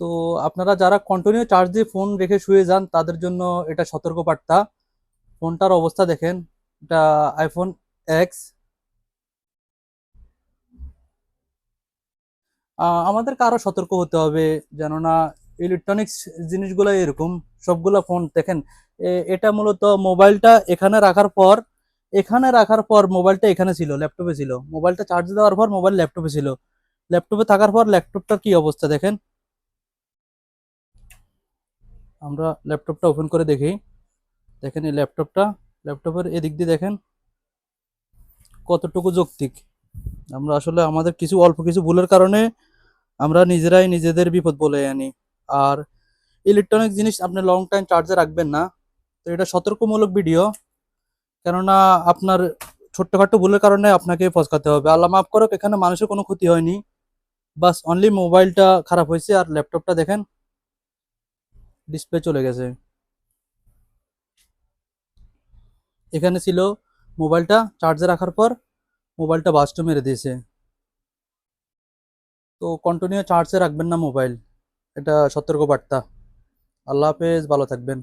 তো আপনারা যারা কন্টিনিউ চার্জ দিয়ে ফোন রেখে শুয়ে যান, তাদের জন্য এটা সতর্ক বার্তা ফোনটার অবস্থা দেখেন। এটা আইফোন এক্স আমাদেরকে আরও সতর্ক হতে হবে যেন না ইলেকট্রনিক্স জিনিসগুলো এরকম, সবগুলো ফোন দেখেন এটা মূলত মোবাইলটা এখানে রাখার পর, এখানে রাখার পর মোবাইলটা এখানে ছিল ল্যাপটপে ছিল। মোবাইলটা চার্জ দেওয়ার পর মোবাইল ল্যাপটপে ছিল। ল্যাপটপে থাকার পর ল্যাপটপটার কি অবস্থা দেখেন? আমরা ল্যাপটপটা ওপেন করে দেখি। দেখেন এই ল্যাপটপটা ল্যাপটপের এদিক দিয়ে দেখেন কতটুকু যৌক্তিক। আমরা আসলে আমাদের কিছু, অল্প কিছু ভুলের কারণে আমরা নিজেরাই নিজেদের বিপদ বলে আনি। আর ইলেকট্রনিক জিনিস আপনি লং টাইম চার্জে রাখবেন না। তো এটা সতর্কমূলক ভিডিও কেননা আপনার ছোট্টখাট্ট ভুলের কারণে আপনাকে ফসকাতে হবে। আল্লাহ মাফ করুক, এখানে মানুষের কোনো ক্ষতি হয়নি। বাস অনলি মোবাইলটা খারাপ হয়েছে আর ল্যাপটপটা দেখেন ডিসপ্লে চলে গেছে। এখানে ছিল মোবাইলটা চার্জে রাখার পর মোবাইলটা বাস্ট মেরে দিয়েছে। তো কন্টিনিউ চার্জে রাখবেন না মোবাইল এটা সতর্ক বার্তা। আল্লাহ হাফেজ, ভালো থাকবেন।